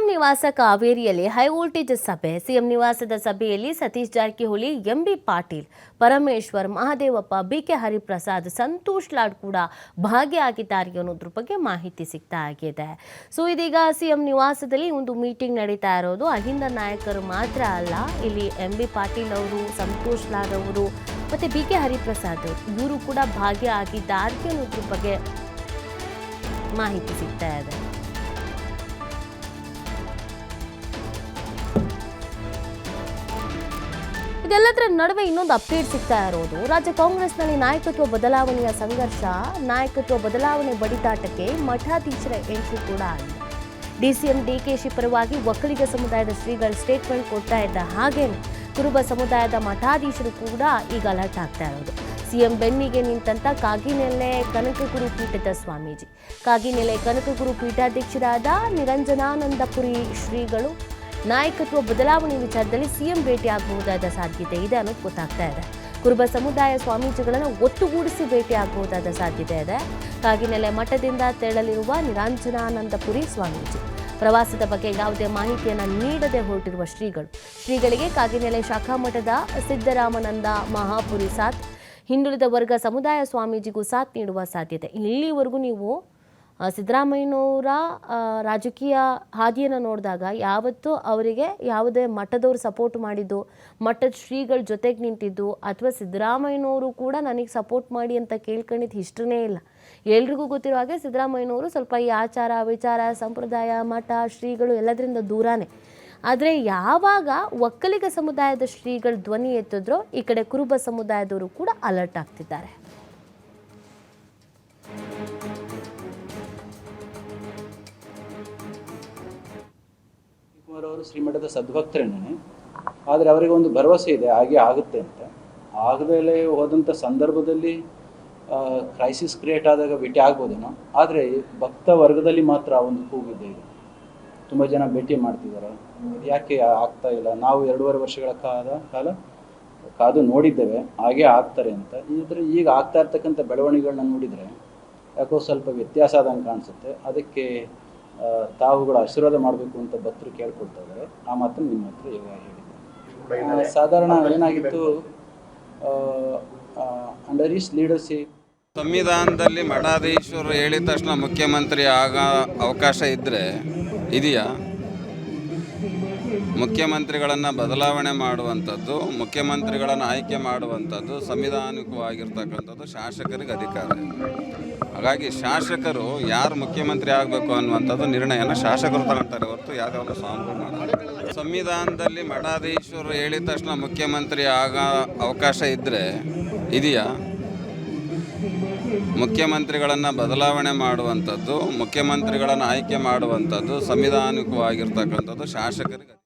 CM ನಿವಾಸ ಕಾವೇರಿಯಲ್ಲಿ high voltage ಸಭೆ. CM ನಿವಾಸದ ಸಭೆಯಲ್ಲಿ Satish Jarkiholi M B Patil, Parameshwar, Mahadevappa, B K Hariprasad, Santosh Lad ಕೂಡ ಭಾಗಿಯಾಗಿದ್ದಾರೆ ಅನ್ನೋದ್ರ ಬಗ್ಗೆ ಮಾಹಿತಿ ಸಿಗ್ತಾ ಆಗಿದೆ. ಸೊ ಇದೀಗ ಸಿಎಂ ನಿವಾಸದಲ್ಲಿ ಒಂದು ಮೀಟಿಂಗ್ ನಡೀತಾ ಇರೋದು. ಅಹಿಂದ ನಾಯಕರು ಮಾತ್ರ ಅಲ್ಲ, ಇಲ್ಲಿ ಎಂ ಬಿ ಪಾಟೀಲ್ ಅವರು, ಸಂತೋಷ್ ಲಾಡ್ ಅವರು ಮತ್ತೆ ಬಿ ಕೆ ಹರಿಪ್ರಸಾದ್ ಇವರು ಕೂಡ ಭಾಗಿಯಾಗಿದ್ದಾರೆ ಅನ್ನೋದ್ರ ಬಗ್ಗೆ ಮಾಹಿತಿ ಸಿಗ್ತಾ ಇದೆ. ಇದೆಲ್ಲದರ ನಡುವೆ ಇನ್ನೊಂದು ಅಪ್ಡೇಟ್ ಸಿಗ್ತಾ ಇರೋದು. ರಾಜ್ಯ ಕಾಂಗ್ರೆಸ್ನಲ್ಲಿ ನಾಯಕತ್ವ ಬದಲಾವಣೆಯ ಸಂಘರ್ಷ, ನಾಯಕತ್ವ ಬದಲಾವಣೆ ಬಡಿದಾಟಕ್ಕೆ ಮಠಾಧೀಶರ ಎಂಟ್ರಿ ಕೂಡ ಆಗಿದೆ. ಡಿಸಿಎಂ ಡಿಕೆಶಿ ಪರವಾಗಿ ಒಕ್ಕಲಿಗ ಸಮುದಾಯದ ಶ್ರೀಗಳು ಸ್ಟೇಟ್ಮೆಂಟ್ ಕೊಡ್ತಾ ಇದ್ದ ಹಾಗೆ ಕುರುಬ ಸಮುದಾಯದ ಮಠಾಧೀಶರು ಕೂಡ ಈಗ ಅಲರ್ಟ್ ಆಗ್ತಾ ಇರೋದು. ಸಿಎಂ ಬೆನ್ನಿಗೆ ನಿಂತಂತ ಕಾಗಿನೆಲೆ ಕನಕಗುರು ಪೀಠದ ಸ್ವಾಮೀಜಿ. ಕಾಗಿನೆಲೆ ಕನಕಗುರು ಪೀಠಾಧ್ಯಕ್ಷರಾದ ನಿರಂಜನಾನಂದಪುರಿ ಶ್ರೀಗಳು ನಾಯಕತ್ವ ಬದಲಾವಣೆ ವಿಚಾರದಲ್ಲಿ ಸಿಎಂ ಭೇಟಿಯಾಗಬಹುದಾದ ಸಾಧ್ಯತೆ ಇದೆ ಅನ್ನೋದು ಗೊತ್ತಾಗ್ತಾ ಇದೆ. ಕುರುಬ ಸಮುದಾಯ ಸ್ವಾಮೀಜಿಗಳನ್ನು ಒಟ್ಟುಗೂಡಿಸಿ ಭೇಟಿಯಾಗಬಹುದಾದ ಸಾಧ್ಯತೆ ಇದೆ. ಕಾಗಿನೆಲೆ ಮಠದಿಂದ ತೆರಳಲಿರುವ ನಿರಂಜನಾನಂದಪುರಿ ಸ್ವಾಮೀಜಿ. ಪ್ರವಾಸದ ಬಗ್ಗೆ ಯಾವುದೇ ಮಾಹಿತಿಯನ್ನು ನೀಡದೆ ಹೊರಟಿರುವ ಶ್ರೀಗಳು. ಶ್ರೀಗಳಿಗೆ ಕಾಗಿನೆಲೆ ಶಾಖಾ ಮಠದ ಸಿದ್ದರಾಮನಂದ ಮಹಾಪುರಿ ಸಾಥ್, ಹಿಂದುಳಿದ ವರ್ಗ ಸಮುದಾಯ ಸ್ವಾಮೀಜಿಗೂ ಸಾಥ್ ನೀಡುವ ಸಾಧ್ಯತೆ. ಇಲ್ಲಿವರೆಗೂ ನೀವು ಸಿದ್ದರಾಮಯ್ಯನವರ ರಾಜಕೀಯ ಹಾದಿಯನ್ನು ನೋಡಿದಾಗ ಯಾವತ್ತೂ ಅವರಿಗೆ ಯಾವುದೇ ಮಠದವರು ಸಪೋರ್ಟ್ ಮಾಡಿದ್ದು, ಮಠದ ಶ್ರೀಗಳ ಜೊತೆಗೆ ನಿಂತಿದ್ದು ಅಥವಾ ಸಿದ್ದರಾಮಯ್ಯನವರು ಕೂಡ ನನಗೆ ಸಪೋರ್ಟ್ ಮಾಡಿ ಅಂತ ಕೇಳ್ಕೊಂಡಿದ್ದು ಹಿಸ್ಟ್ರಿನೇ ಇಲ್ಲ. ಎಲ್ರಿಗೂ ಗೊತ್ತಿರೋ ಹಾಗೆ ಸಿದ್ದರಾಮಯ್ಯನವರು ಸ್ವಲ್ಪ ಈ ಆಚಾರ, ವಿಚಾರ, ಸಂಪ್ರದಾಯ, ಮಠ, ಶ್ರೀಗಳು ಎಲ್ಲದರಿಂದ ದೂರನೇ. ಆದರೆ ಯಾವಾಗ ಒಕ್ಕಲಿಗ ಸಮುದಾಯದ ಶ್ರೀಗಳು ಧ್ವನಿ ಎತ್ತಿದ್ರೋ ಈ ಕಡೆ ಕುರುಬ ಸಮುದಾಯದವರು ಕೂಡ ಅಲರ್ಟ್ ಆಗ್ತಿದ್ದಾರೆ. ಅವರು ಶ್ರೀಮಠದ ಸದ್ಭಕ್ತರೇನೆ. ಆದರೆ ಅವರಿಗೆ ಒಂದು ಭರವಸೆ ಇದೆ, ಹಾಗೆ ಆಗುತ್ತೆ ಅಂತ. ಆಗದಲ್ಲೇ ಹೋದಂಥ ಸಂದರ್ಭದಲ್ಲಿ ಕ್ರೈಸಿಸ್ ಕ್ರಿಯೇಟ್ ಆದಾಗ ಭೇಟಿ ಆಗ್ಬೋದೇನೋ. ಆದರೆ ಭಕ್ತ ವರ್ಗದಲ್ಲಿ ಮಾತ್ರ ಆ ಒಂದು ಕೂಗಿದೆ ಇದೆ. ತುಂಬ ಜನ ಭೇಟಿ ಮಾಡ್ತಿದ್ದಾರೆ. ಯಾಕೆ ಆಗ್ತಾ ಇಲ್ಲ? ನಾವು ಎರಡೂವರೆ ವರ್ಷಗಳ ಕಾಲ ಕಾಲ ಕಾದು ನೋಡಿದ್ದೇವೆ, ಹಾಗೆ ಆಗ್ತಾರೆ ಅಂತ. ಇದ್ರೆ ಈಗ ಆಗ್ತಾ ಇರ್ತಕ್ಕಂಥ ಬೆಳವಣಿಗೆಗಳನ್ನ ನೋಡಿದರೆ, ಯಾಕೋ ಸ್ವಲ್ಪ ವ್ಯತ್ಯಾಸ ಆದಂಗೆ ಕಾಣಿಸುತ್ತೆ. ಅದಕ್ಕೆ ತಾವುಗಳು ಆಶೀರ್ವಾದ ಮಾಡಬೇಕು ಅಂತ ಭಕ್ತರು ಕೇಳ್ಕೊಳ್ತಾ ಇದ್ದಾರೆ ಆ ಮಾತನ್ನು ನಿಮ್ಮ ಹತ್ರ ಹೇಳಿದ್ದೆ ಸಾಧಾರಣ ಏನಾಗಿತ್ತು? ಅಂಡರ್ ಈಸ್ ಲೀಡರ್ಶಿಪ್ ಸಂವಿಧಾನದಲ್ಲಿ ಮಠಾಧೀಶ್ವರು ಹೇಳಿದ ತಕ್ಷಣ ಮುಖ್ಯಮಂತ್ರಿ ಆಗ ಅವಕಾಶ ಇದ್ದರೆ ಇದೆಯಾ? ಮುಖ್ಯಮಂತ್ರಿಗಳನ್ನು ಬದಲಾವಣೆ ಮಾಡುವಂಥದ್ದು, ಮುಖ್ಯಮಂತ್ರಿಗಳನ್ನು ಆಯ್ಕೆ ಮಾಡುವಂಥದ್ದು, ಸಂವಿಧಾನಿಕವಾಗಿರ್ತಕ್ಕಂಥದ್ದು ಶಾಸಕರಿಗೆ ಅಧಿಕಾರ. ಹಾಗಾಗಿ ಶಾಸಕರು ಯಾರು ಮುಖ್ಯಮಂತ್ರಿ ಆಗಬೇಕು ಅನ್ನುವಂಥದ್ದು ನಿರ್ಣಯನ ಶಾಸಕರು ತಗೊಳ್ತಾರೆ ಹೊರತು ಯಾವುದೋ ಸ್ವಾಮಿಗಳು ಮಾಡಲ್ಲ. ಸಂವಿಧಾನದಲ್ಲಿ ಮಠಾಧೀಶ್ವರು ಹೇಳಿದ ತಕ್ಷಣ ಮುಖ್ಯಮಂತ್ರಿ ಆಗ ಅವಕಾಶ ಇದ್ದರೆ ಇದೆಯಾ? ಮುಖ್ಯಮಂತ್ರಿಗಳನ್ನು ಬದಲಾವಣೆ ಮಾಡುವಂಥದ್ದು ಮುಖ್ಯಮಂತ್ರಿಗಳನ್ನು ಆಯ್ಕೆ ಮಾಡುವಂಥದ್ದು ಸಂವಿಧಾನಿಕವಾಗಿರ್ತಕ್ಕಂಥದ್ದು ಶಾಸಕರಿಗೆ.